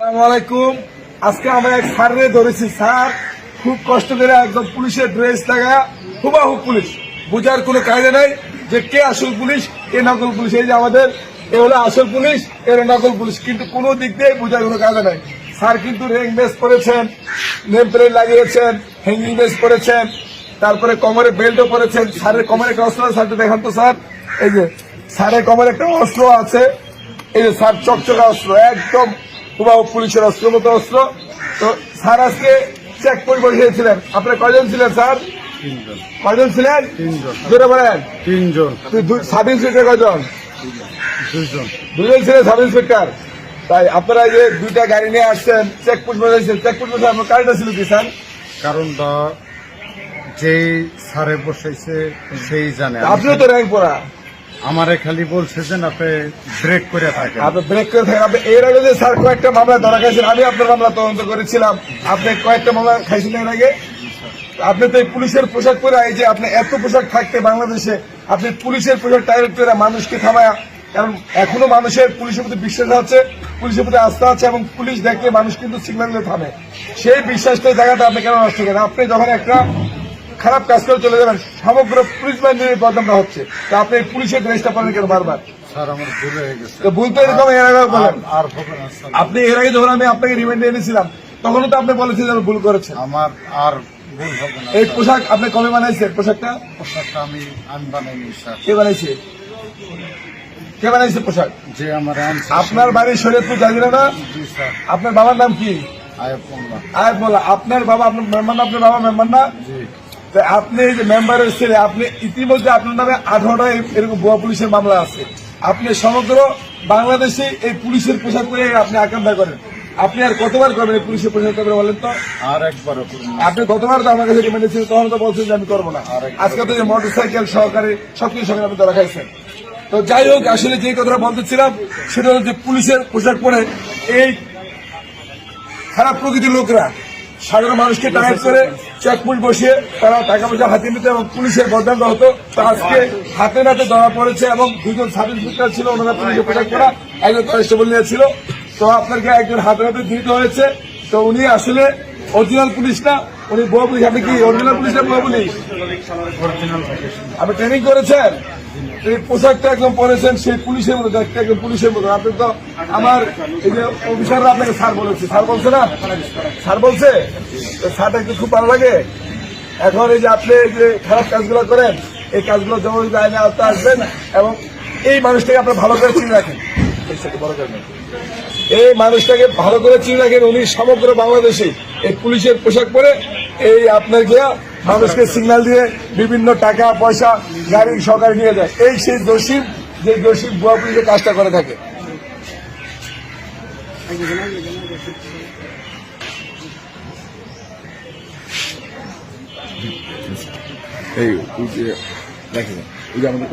আলাইকুম। আজকে আমরা এক স্যারে ধরেছি। স্যার খুব কষ্ট করে একদম পুলিশের ড্রেস লাগা, হুবাহু পুলিশ। বুঝার কোনো কায়দা নাই যে কে আসল পুলিশ, কে নকল পুলিশ। এই যে আমাদের, এ হলো আসল পুলিশ এর নকল পুলিশ। কিন্তু কোনো দিক দিয়ে বুঝার কোনো কায়দা নাই। স্যার কিন্তু রেং বেস করেছেন নেম প্লেট লাগিয়েছেন, হ্যাঙ্গিং বেস করেছেন তারপরে কোমরে বেল্টও পরেছেন। স্যারের কোমরে একটা অস্ত্র স্যারটা দেখান তো, স্যার। এই যে, স্যারের কোমরে একটা অস্ত্র আছে। এই যে, স্যার, চকচকা অস্ত্র, একদম হুবাহু পুলিশের অস্ত্র মতো অস্ত্র। তো স্যার আজকে চেক করে বসিয়েছিলেন আপনার কয়জন ছিলেন স্যার? তিনজন। কয়জন ছিলেন? তিনজন। জোরে বলেন। তিনজন। সাব ইন্সপেক্টর কয়জন? দুইজন। দুজন ছিলেন সাব ইন্সপেক্টর তাই আপনারা যে দুইটা গাড়ি নিয়ে আসছেন চেক পোস্ট বসাইছেন চেক পোস্ট বসে আপনার কারণটা ছিল কি স্যার? কারণটা যেই সারে বসাইছে সেই জানে। আপনিও তো র্যাঙ্ক পড়া। আমারে খালি বলছে যে আপনি ব্রেক করে থাকেন আপনি ব্রেক করে থাকেন। আপনি এর আগে যে স্যার কয়েকটা মামলা ধরা খাইছেন, আমি আপনার মামলা তদন্ত করেছিলাম। আপনি কয়েকটা মামলা খাইছিলেন এর আগে। আপনি তো এই পুলিশের পোশাক পরে, এই যে আপনি এত পোশাক থাকতে বাংলাদেশে, আপনি পুলিশের পোশাক টাইরেক্ট করে মানুষকে থামায়া, কারণ এখনও মানুষের পুলিশের প্রতি বিশ্বাস আছে, পুলিশের প্রতি আস্থা আছে, এবং পুলিশ দেখলে মানুষ কিন্তু সিগন্যালে থামে। সেই বিশ্বাসটা জায়গাটা আপনি কেন নষ্ট করেন? আপনি যখন একটা খারাপ কাজ করে চলে যাবেন। সমগ্র পুলিশ বাহিনীর বদনামটা হচ্ছে। তা আপনি পুলিশের ড্রেসটা পরেন কেন বারবার? ভুল তো এরকম এর আগে বলেন। আর- আর হবে না স্যার। আপনি এর আগে যখন আমি আপনাকে রিমান্ডে এনেছিলাম তখনও তো আপনি বলেছিলেন ভুল করেছেন আমার আর এই পোশাক আপনি কবে বানাইছেন? পোশাকটা? পোশাকটা আমি আমি বানাইনি কে বানাইছে? কে বানাইছে পোশাক? যে আমার আপনার বাড়ির শরীয়তপুর জাজিরা না আপনার বাবার নাম কি? আয়াত মোল্লা আপনার বাবা আপনার মেম্বার না? আপনার বাবা মেম্বার না? জি। তো আপনি যে মেম্বারের ছেলে আপনি ইতিমধ্যে আপনার নামে আঠারোটা এরকম ভুয়া পুলিশের মামলা আছে। আপনি সমগ্র বাংলাদেশে এই পুলিশের পোশাক পরে আপনি আকাঙ্ক্ষা করেন। আপনি আর কতবার করবেন এই পুলিশের পোশাক পরে বলেন তো? আর একবারও করুন আপনি গতবার তো আমার কাছে রিমান্ডে ছিল তখন তো বলছেন যে আমি করব না। আজকে তো মোটর সাইকেল সহকারে সবকিছু সঙ্গে আপনি ধরা খাইছেন। তো যাই হোক আসলে যে কথাটা বলতেছিলাম সেটা হচ্ছে পুলিশের পোশাক পরে এই খারাপ প্রকৃতির লোকরা সাধারণ মানুষকে টাইট করে চেকপোস্ট বসিয়ে তারা টাকা পয়সা হাতিয়ে নিতে এবং পুলিশের বদনামটা হতো। তো আজকে হাতে নাতে ধরা পড়েছে এবং দুজন সাব ইন্সপেক্টর ছিল, ওনারা পুলিশের পোশাক করা একজন কনস্টেবল নিয়ে ছিল তো আপনাকে একজন হাতে হাতে ধৃত হয়েছে। তো উনি আসলে অরিজিনাল পুলিশ না, উনি বউ পুলিশ। আপনি কি অরিজিনাল পুলিশ না বউ পুলিশ? আপনি ট্রেনিং করেছেন? এই পোশাকটা একদম পরেছেন, সেই পুলিশের মতো, দেখতে একদম পুলিশের মতো। আপনি তো আমার এই যে অফিসাররা আপনাকে স্যার বলেছে। স্যার বলছে না? স্যার বলছে? স্যারটা একটু খুব ভালো লাগে। এখন এই যে আপনি যে খারাপ কাজগুলো করেন, এই কাজগুলো যদি আইনে আওতা আসবেন এবং এই মানুষটাকে আপনার ভালো করে চিনে রাখেন। এই মানুষটাকে ভালো করে চিনে রাখেন। উনি সমগ্র বাংলাদেশে এই পুলিশের পোশাক পরে। এই আপনার গিয়া মানুষকে সিগন্যাল দিয়ে বিভিন্ন টাকা, পয়সা গাড়ি, সরকার নিয়ে যায়। এই সেই দোষী, যে দোষী বুয়া পুলিশের কাজটা করে থাকে। এই দেখেন ওই যে আমাদের